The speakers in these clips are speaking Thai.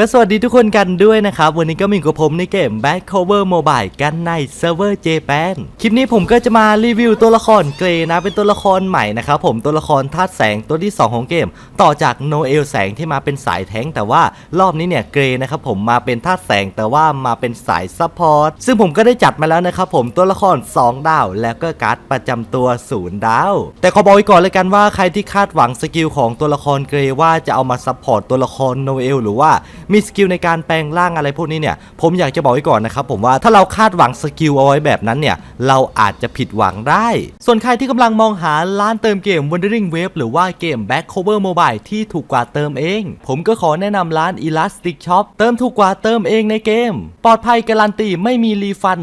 ก็สวัสดีทุกคนกันด้วยนะครับ วันนี้ก็มีกับผมในเกม Back Cover Mobile กันในเซิร์ฟเวอร์ Japan คลิปนี้ผมก็จะมารีวิวตัวละครเกรนะ เป็นตัวละครใหม่นะครับผมตัวละครธาตุแสงตัวที่ 2 ของเกม ต่อจากโนเอลแสงที่มาเป็นสายแท้ง แต่ว่ารอบนี้เนี่ยเกรนะครับผมมาเป็นธาตุแสงแต่ว่ามาเป็นสายซัพพอร์ตซึ่งผมก็ได้จัดมาแล้วนะครับผมตัวละคร 2 ดาว แล้วก็การ์ดประจำตัว0ดาว แต่ขอบอกไว้ก่อนเลยกันว่าใครที่คาดหวังสกิลของตัวละครเกรว่าจะเอามาซัพพอร์ตตัวละครโนเอลหรือว่ามีสกิลในการแปลงร่างอะไรพวกนี้เนี่ยผมอยากจะบอกไว้ก่อนนะครับผมว่าถ้าเราคาดหวังสกิลเอาไว้แบบนั้นเนี่ยเราอาจจะผิดหวังได้ ส่วนใครที่กำลังมองหาร้านเติมเกม Wandering Wave หรือว่าเกม Back Cover Mobile ที่ถูกกว่าเติมเอง ผมก็ขอแนะนำร้าน Elastic Shop เติมถูกกว่าเติมเองในเกม ปลอดภัยการันตีไม่มีรีฟัน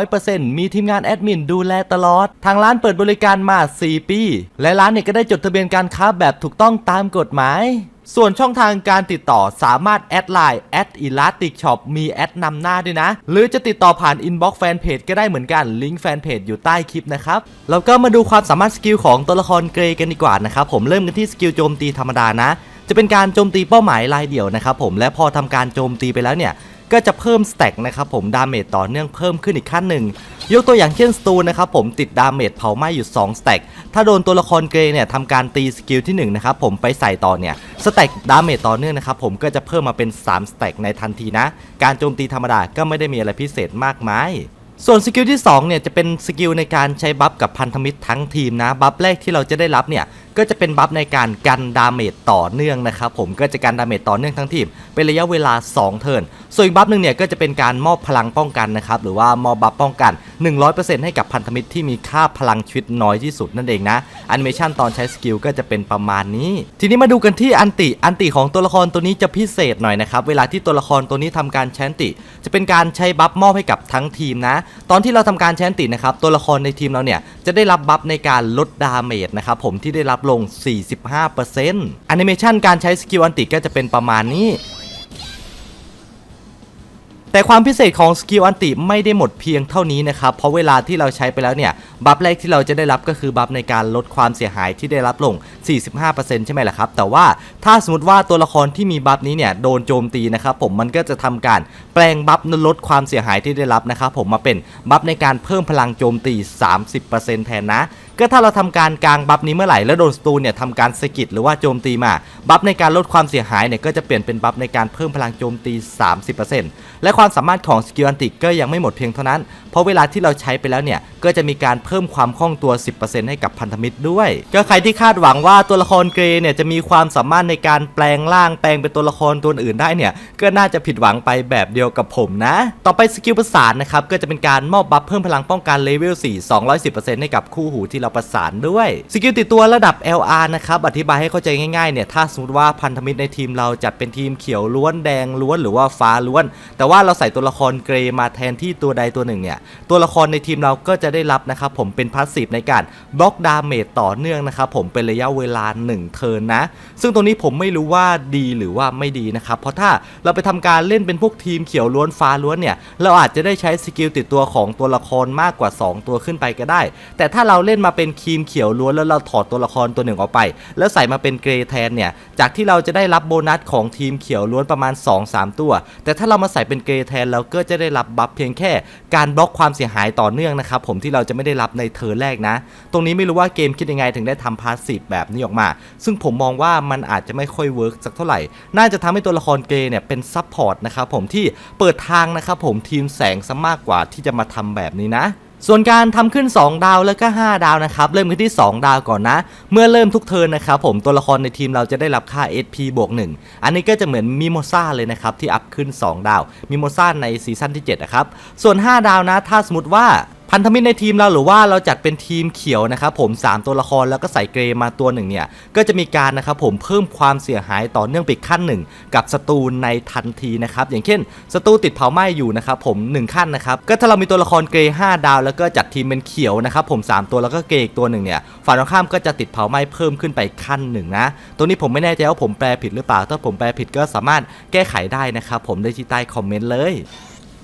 100%มีทีมงานแอดมินดูแลตลอด ทางร้านเปิดบริการมา 4 ปี และร้านเนี่ยก็ได้จดทะเบียนการค้าแบบถูกต้องตามกฎหมาย ส่วนช่องทางการติดต่อสามารถแอดไลน์แอดอิลาติกช็อปมีแอดนำหน้าด้วยนะ หรือจะติดต่อผ่านอินบ็อกซ์แฟนเพจก็ได้เหมือนกันลิงก์แฟนเพจอยู่ใต้คลิปนะครับแล้วก็มาดูความสามารถสกิลของตัวละครเกรกันดีกว่านะครับผมเริ่มกันที่สกิลโจมตีธรรมดานะ จะเป็นการโจมตีเป้าหมายรายเดี่ยวนะครับผมและพอทำการโจมตีไปแล้วเนี่ย ก็จะเพิ่มสแต็กนะครับผมดาเมจต่อเนื่องเพิ่มขึ้นอีกขั้นหนึ่งยกตัวอย่างเช่นสตูนะครับผมติดดาเมจเผาไหม้อยู่2สแต็กถ้าโดนตัวละครเกรเนี่ยทำการตีสกิลที่1นะครับผมไปใส่ต่อเนี่ยสแต็กดาเมจต่อเนื่องนะครับผมก็จะเพิ่มมาเป็น3สแต็กในทันทีนะ การโจมตีธรรมดาก็ไม่ได้มีอะไรพิเศษมากมายส่วนสกิลที่2เนี่ยจะเป็นสกิลในการใช้บัฟกับพันธมิตรทั้งทีมนะ บัฟแรกที่เราจะได้รับเนี่ย ก็จะเป็นบัฟในการกันดาเมจต่อเนื่องนะครับผมก็จะกันดาเมจต่อเนื่องทั้งทีมเป็นระยะเวลา 2 เทิร์นส่วนอีกบัฟหนึ่งเนี่ยก็จะเป็นการมอบพลังป้องกันนะครับหรือว่ามอบบัฟป้องกัน 100%ให้กับพันธมิตรที่มีค่าพลังชีวิตน้อยที่สุดนั่นเองนะแอนิเมชันตอนใช้สกิลก็จะเป็นประมาณนี้ ทีนี้มาดูกันที่อันติอันติของตัวละครตัวนี้จะพิเศษหน่อยนะครับเวลาที่ตัวละครตัวนี้ทำการแชนติ จะเป็นการใช้บัฟมอบให้กับทั้งทีมนะ ตอนที่เราทำการแชนตินะครับตัวละครในทีมเราเนี่ยจะได้รับบัฟในการลดดาเมจนะครับผมที่ได้รับลง 45%แอนิเมชันการใช้สกิลอันติก็จะเป็นประมาณนี้ แต่ความพิเศษของสกิลอันติไม่ได้หมดเพียงเท่านี้นะครับ เพราะเวลาที่เราใช้ไปแล้วเนี่ย บัฟแรกที่เราจะได้รับก็คือบัฟในการลดความเสียหายที่ได้รับลง 45%ใช่ไหมล่ะครับ แต่ว่าถ้าสมมติว่าตัวละครที่มีบัฟนี้เนี่ยโดนโจมตีนะครับผมมันก็จะทำการแปลงบัฟลดความเสียหายที่ได้รับนะครับผมมาเป็นบัฟในการเพิ่มพลังโจมตี 30%แทนนะ ก็ถ้าเราทำการกลางบัฟนี้เมื่อไหร่แล้วโดนสตูเนี่ยทำการสะกิดหรือว่าโจมตีมา บัฟในการลดความเสียหายเนี่ยก็จะเปลี่ยนเป็นบัฟในการเพิ่มพลังโจมตี 30%และความสามารถของสกิลอันติก็ยังไม่หมดเพียงเท่านั้น เพราะเวลาที่เราใช้ไปแล้วเนี่ยก็จะมีการเพิ่มความคล่องตัว 10%ให้กับพันธมิตรด้วย ก็ใครที่คาดหวังว่าตัวละครเกรเนี่ยจะมีความสามารถในการแปลงร่างแปลงเป็นตัวละครตัวอื่นได้เนี่ยก็น่าจะผิดหวังไปแบบเดียวกับผมนะ ต่อไปสกิลประสานนะครับก็จะเป็นการมอบบัฟเพิ่มพลังป้องกันเลเวล4 210%ให้กับคู่หูที่เราประสานด้วย สกิลติดตัวระดับ LR นะครับ อธิบายให้เข้าใจง่ายๆเนี่ย ถ้าสมมติว่าพันธมิตรในทีมเราจัดเป็นทีมเขียวล้วนแดงล้วนหรือว่าฟ้าล้วน แต่ว่าเราใส่ตัวละครเกรมาแทนที่ตัวใดตัวหนึ่งเนี่ย ตัวละครในทีมเราก็จะได้รับนะครับผมเป็นพาสซีฟในการบล็อกดาเมจต่อเนื่องนะครับผมเป็นระยะเวลา 1 เทิร์นนะ ซึ่งตรงนี้ผมไม่รู้ว่าดีหรือว่าไม่ดีนะครับ เพราะถ้าเราไปทำการเล่นเป็นพวกทีมเขียวล้วนฟ้าล้วนเนี่ย เราอาจจะได้ใช้สกิลติดตัวของตัวละครมากกว่า 2 ตัวขึ้นไปก็ได้ แต่ถ้าเราเล่นมาเป็นทีมเขียวล้วนแล้วเราถอดตัวละครตัวหนึ่งออกไป แล้วใส่มาเป็นเกรย์แทนเนี่ยจากที่เราจะได้รับโบนัสของทีมเขียวล้วนประมาณ 2-3 ตัว แต่ถ้าเรามาใส่เป็นเกรย์แทนเราก็จะได้รับบัฟเพียงแค่การบล็อกความเสียหายต่อเนื่องนะครับผมที่เราจะไม่ได้รับในเทอร์แรกนะ ตรงนี้ไม่รู้ว่าเกมคิดยังไงถึงได้ทำพาสซีฟแบบนี้ออกมา ซึ่งผมมองว่ามันอาจจะไม่ค่อยเวิร์กสักเท่าไหร่ น่าจะทำให้ตัวละครเกย์เนี่ยเป็นซับพอร์ตนะครับผมที่เปิดทางนะครับผมทีมแสงซะมากกว่าที่จะมาทำแบบนี้นะส่วนการทำขึ้น 2 ดาวแล้วก็ 5 ดาวนะครับ เริ่มกันที่ 2 ดาวก่อนนะ เมื่อเริ่มทุกเทิร์นนะครับผมตัวละครในทีมเราจะได้รับค่า HP บวก1อันนี้ก็จะเหมือนมิโมซ่าเลยนะครับ ที่อัพขึ้น 2 ดาวมิโมซ่าในซีซั่นที่7นะครับส่วน 5 ดาวนะ ถ้าสมมติว่า พันธมิตรในทีมเราหรือว่าเราจัดเป็นทีมเขียวนะครับผม 3 ตัวละครแล้วก็ใส่เกรมาตัวหนึ่งเนี่ย ก็จะมีการนะครับผมเพิ่มความเสียหายต่อเนื่องไปขั้นหนึ่งกับศัตรูในทันทีนะครับ อย่างเช่นศัตรูติดเผาไหม้อยู่นะครับผม 1 ขั้นนะครับ ก็ถ้าเรามีตัวละครเกรย์5ดาว แล้วก็จัดทีมเป็นเขียวนะครับผม 3 ตัวแล้วก็เกรอีกตัวหนึ่งเนี่ยฝ่ายตรงข้ามก็จะติดเผาไหม้เพิ่มขึ้นไปขั้นหนึ่งนะตรงนี้ผมไม่แน่ใจว่าผมแปลผิดหรือเปล่า ถ้าผมแปลผิดก็สามารถแก้ไขได้นะครับผมได้ที่ใต้คอมเมนต์เลย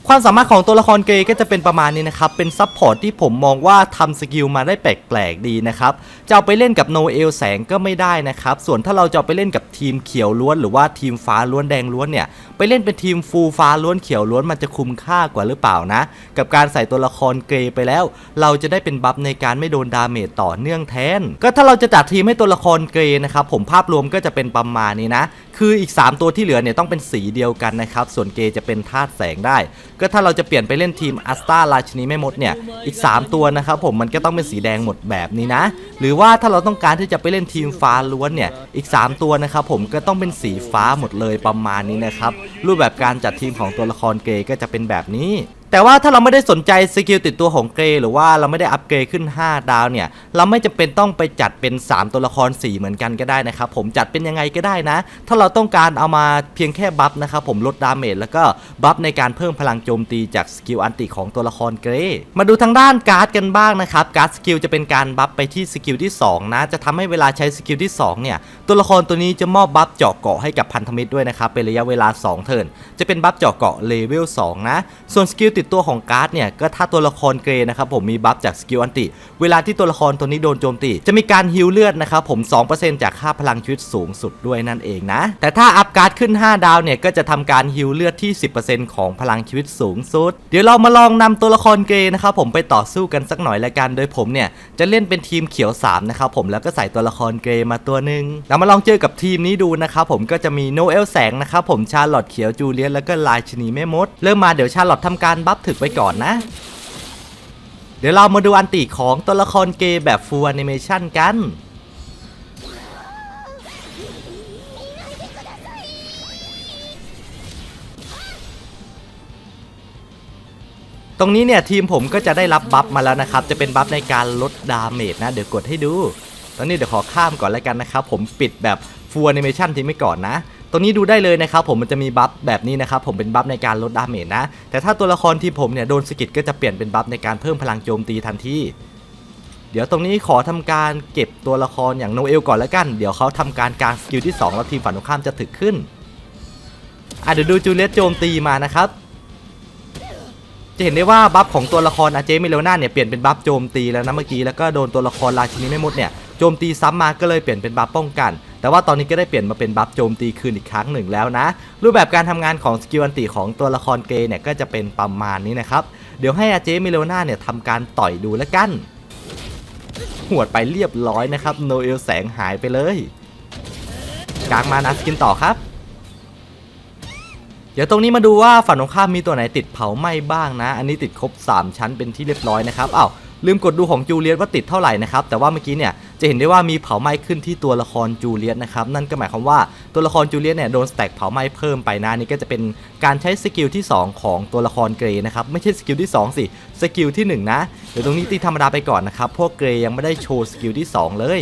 ความสามารถของตัวละครเกย์ก็จะเป็นประมาณนี้นะครับ เป็นซับพอร์ตที่ผมมองว่าทำสกิลมาได้แปลกๆดีนะครับ จะเอาไปเล่นกับโนเอลแสงก็ไม่ได้นะครับ ส่วนถ้าเราจะเอาไปเล่นกับทีมเขียวล้วนหรือว่าทีมฟ้าล้วนแดงล้วนเนี่ย ไปเล่นเป็นทีมฟูฟ้าล้วนเขียวล้วนมันจะคุ้มค่ากว่าหรือเปล่านะ กับการใส่ตัวละครเกรย์ไปแล้ว เราจะได้เป็นบัฟในการไม่โดนดาเมจต่อเนื่องแทน ก็ถ้าเราจะจัดทีมให้ตัวละครเกรย์นะครับผมภาพรวมก็จะเป็นประมาณนี้นะ คืออีก 3 ตัวที่เหลือเนี่ยต้องเป็นสีเดียวกันนะครับส่วนเกย์จะเป็นธาตุแสงได้ ก็ถ้าเราจะเปลี่ยนไปเล่นทีมอัสตาราชินีแม่มดเนี่ยอีก 3 ตัวนะครับผมมันก็ต้องเป็นสีแดงหมดแบบนี้นะ หรือว่าถ้าเราต้องการที่จะไปเล่นทีมฟ้าล้วนเนี่ยอีก 3 ตัวนะครับผมก็ต้องเป็นสีฟ้าหมดเลยประมาณนี้นะครับรูปแบบการจัดทีมของตัวละครเกย์ก็จะเป็นแบบนี้ แต่ว่าถ้าเราไม่ได้สนใจสกิลติดตัวของเกรย์หรือว่าเราไม่ได้อัปเกรดขึ้น 5 ดาวเนี่ย เราไม่จำเป็นต้องไปจัดเป็น 3 ตัวละคร 4 เหมือนกันก็ได้นะครับ ผมจัดเป็นยังไงก็ได้นะ ถ้าเราต้องการเอามาเพียงแค่บัฟนะครับผมลดดาเมจแล้วก็บัฟในการเพิ่มพลังโจมตีจากสกิลอันติของตัวละครเกรย์มาดูทางด้านการ์ดกันบ้างนะครับการ์ดสกิลจะเป็นการบัฟไปที่สกิลที่ 2 นะ จะทำให้เวลาใช้สกิลที่ 2 เนี่ย ตัวละครตัวนี้จะมอบบัฟเจาะเกาะให้กับพันธมิตรด้วยนะครับเป็นระยะเวลา 2 เทิร์นจะเป็นบัฟเจาะเกาะเลเวล2นะส่วนสกิลติดตัวของการ์ดเนี่ยก็ถ้าตัวละครเกรย์นะครับผมมีบัฟจากสกิลอันติ เวลาที่ตัวละครตัวนี้โดนโจมตี จะมีการฮิลเลือดนะครับผม 2%จากค่าพลังชีวิตสูงสุดด้วยนั่นเองนะ แต่ถ้าอัพการ์ดขึ้น 5 ดาวเนี่ยก็จะทำการฮิลเลือดที่ 10%ของพลังชีวิตสูงสุด เดี๋ยวเรามาลองนำตัวละครเกรย์นะครับผมไปต่อสู้กันสักหน่อยละกัน โดยผมเนี่ยจะเล่นเป็นทีมเขียว3นะครับผมแล้วก็ใส่ตัวละครเกรย์มาตัวหนึ่งเรามาลองเจอกับทีมนี้ดูนะครับผมก็จะมีโนเอลแสงนะครับผมชาร์ลอตเขียวจูเลียนแล้วก็ลายชนีแม่มด เริ่มมาเดี๋ยวชาร์ลอตทำการบบัฟถึกไว้ก่อนนะ เดี๋ยวเรามาดูอันติของตัวละครเกย์แบบฟูลแอนิเมชันกัน ตรงนี้เนี่ยทีมผมก็จะได้รับบัฟมาแล้วนะครับ จะเป็นบัฟในการลดดาเมจนะ เดี๋ยวกดให้ดู ตอนนี้เดี๋ยวขอข้ามก่อนแล้วกันนะครับ ผมปิดแบบฟูลแอนิเมชันทิ้งไว้ก่อนนะ ตรงนี้ดูได้เลยนะครับผมมันจะมีบัฟแบบนี้นะครับผมเป็นบัฟในการลดดาเมจนะ แต่ถ้าตัวละครที่ผมเนี่ยโดนสกิดก็จะเปลี่ยนเป็นบัฟในการเพิ่มพลังโจมตีทันทีเดี๋ยวตรงนี้ขอทำการเก็บตัวละครอย่างโนเอลก่อนแล้วกัน เดี๋ยวเขาทำการกางสกิลที่ 2 แล้วทีมฝั่งตรงข้ามจะถึกขึ้นอะเดี๋ยวดูจูเลียตโจมตีมานะครับ จะเห็นได้ว่าบัฟของตัวละครอาเจมิเลน่าเนี่ยเปลี่ยนเป็นบัฟโจมตีแล้วนะเมื่อกี้แล้วก็โดนตัวละครราชินีแม่มดเนี่ยโจมตีซ้ำมาก็เลยเปลี่ยนเป็นบัฟป้องกัน แต่ว่าตอนนี้ก็ได้เปลี่ยนมาเป็นบัฟโจมตีคืนอีกครั้งหนึ่งแล้วนะ รูปแบบการทำงานของสกิลอันติของตัวละครเกย์เนี่ยก็จะเป็นประมาณนี้นะครับ เดี๋ยวให้อาเจมิเลน่าเนี่ยทำการต่อยดูแล้วกัน หวดไปเรียบร้อยนะครับโนเอลแสงหายไปเลยกลางมานะสกินต่อครับ เดี๋ยวตรงนี้มาดูว่าฝั่งตรงข้ามมีตัวไหนติดเผาไหม้บ้างนะ อันนี้ติดครบ 3 ชั้นเป็นที่เรียบร้อยนะครับอ้าวลืมกดดูของจูเลียตว่าติดเท่าไหร่นะครับ แต่ว่าเมื่อกี้เนี่ย จะเห็นได้ว่ามีเผาไหม้ขึ้นที่ตัวละครจูเลียตนะครับนั่นก็หมายความว่าตัวละครจูเลียตเนี่ยโดนสแต็กเผาไหม้เพิ่มไปนะนี่ก็จะเป็นการใช้สกิลที่ 2 ของตัวละครเกรย์นะครับไม่ใช่สกิลที่ 2 สิสกิลที่ 1 นะเดี๋ยวตรงนี้ตีธรรมดาไปก่อนนะครับพวกเกรย์ยังไม่ได้โชว์สกิลที่ 2 เลย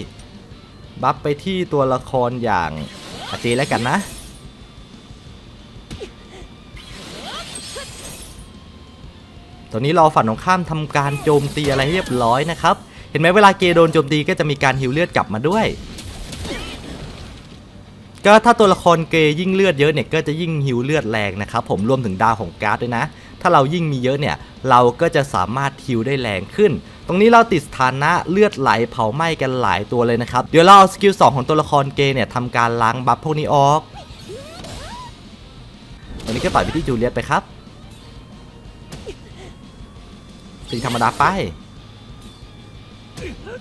บัฟไปที่ตัวละครอย่างอาเจแล้วกันนะตอนนี้รอฝั่งตรงข้ามทำการโจมตีอะไรเรียบร้อยนะครับ เห็นไหมเวลาเกโดนโจมตีก็จะมีการฮิวเลือดกลับมาด้วย ก็ถ้าตัวละครเกย์ยิ่งเลือดเยอะเนี่ยก็จะยิ่งฮิวเลือดแรงนะครับผมรวมถึงดาวของการ์ดด้วยนะ ถ้าเรายิ่งมีเยอะเนี่ยเราก็จะสามารถฮิวได้แรงขึ้นตรงนี้เราติดสถานะเลือดไหลเผาไหม้กันหลายตัวเลยนะครับ เดี๋ยวเราเอาสกิล2ของตัวละครเกย์เนี่ยทำการล้างบัฟพวกนี้ออกตอนนี้ก็ต่อยไปที่จูเลียตไปครับตีธรรมดาไป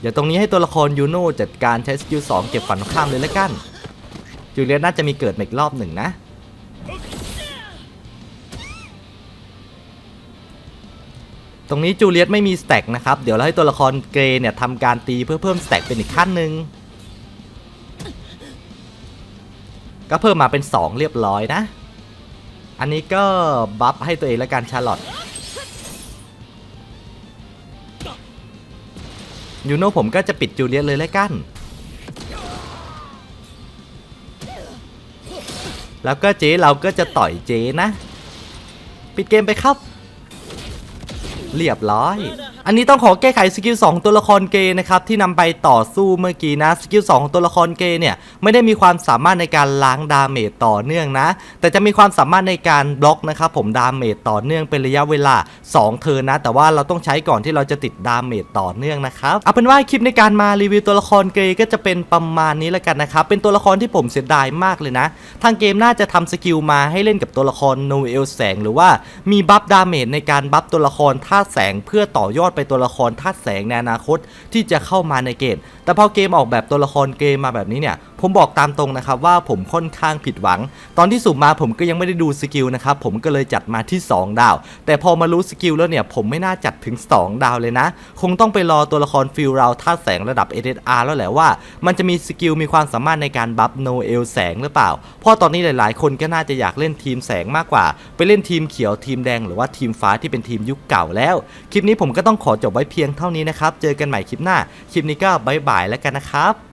เดี๋ยวตรงนี้ให้ตัวละครยูโน่จัดการใช้สกิล2เก็บฝันข้ามเลยละกันจูเลียนน่าจะมีเกิดอีกรอบหนึ่งนะตรงนี้จูเลียตไม่มีสแต็กนะครับ เดี๋ยวเราให้ตัวละครเกรเนี่ยทำการตีเพื่อเพิ่มสแต็กเป็นอีกขั้นหนึ่งก็เพิ่มมาเป็น 2 เรียบร้อยนะ อันนี้ก็บัฟให้ตัวเองและกันชาร์ลอต ยูโน่ผมก็จะปิดจูเลียเลยแล้วกัน แล้วก็เจ๊เราก็จะต่อยเจ๊นะ ปิดเกมไปครับ เรียบร้อย อันนี้ต้องขอแก้ไขสกิล2ตัวละครเกย์นะครับที่นำไปต่อสู้เมื่อกี้นะสกิล2ตัวละครเกย์เนี่ยไม่ได้มีความสามารถในการล้างดาเมจต่อเนื่องนะ แต่จะมีความสามารถในการบล็อกนะครับผมดาเมจต่อเนื่องเป็นระยะเวลา 2 เทิร์นนะ แต่ว่าเราต้องใช้ก่อนที่เราจะติดดาเมจต่อเนื่องนะครับเอาเป็นว่าคลิปในการมารีวิวตัวละครเกย์ก็จะเป็นประมาณนี้แล้วกันนะครับเป็นตัวละครที่ผมเสียดายมากเลยนะ ทางเกมน่าจะทำสกิลมาให้เล่นกับตัวละครโนเอลแสง หรือว่ามีบัฟดาเมจในการบัฟตัวละครธาแสงเพื่อต่อยอดไปตัวละครธาตุแสงในอนาคตที่จะเข้ามาในเกม แต่พอเกมออกแบบตัวละครเกมมาแบบนี้เนี่ย ผมบอกตามตรงนะครับว่าผมค่อนข้างผิดหวัง ตอนที่สุ่มมาผมก็ยังไม่ได้ดูสกิลนะครับ ผมก็เลยจัดมาที่ 2 ดาว แต่พอมารู้สกิลแล้วเนี่ย ผมไม่น่าจัดถึง 2 ดาวเลยนะ คงต้องไปรอตัวละครฟิลเราธาแสงระดับ SSR แล้วแหละว่า มันจะมีสกิลมีความสามารถในการบัฟโนเอลแสงหรือเปล่า เพราะตอนนี้หลาย ๆ คนก็น่าจะอยากเล่นทีมแสงมากกว่า ไปเล่นทีมเขียวทีมแดงหรือว่าทีมฟ้าที่เป็นทีมยุคเก่าแล้ว คลิปนี้ผมก็ต้องขอจบไว้เพียงเท่านี้นะครับ เจอกันใหม่คลิปหน้า คลิปนี้ก็บายบายายแล้วกันนะครับ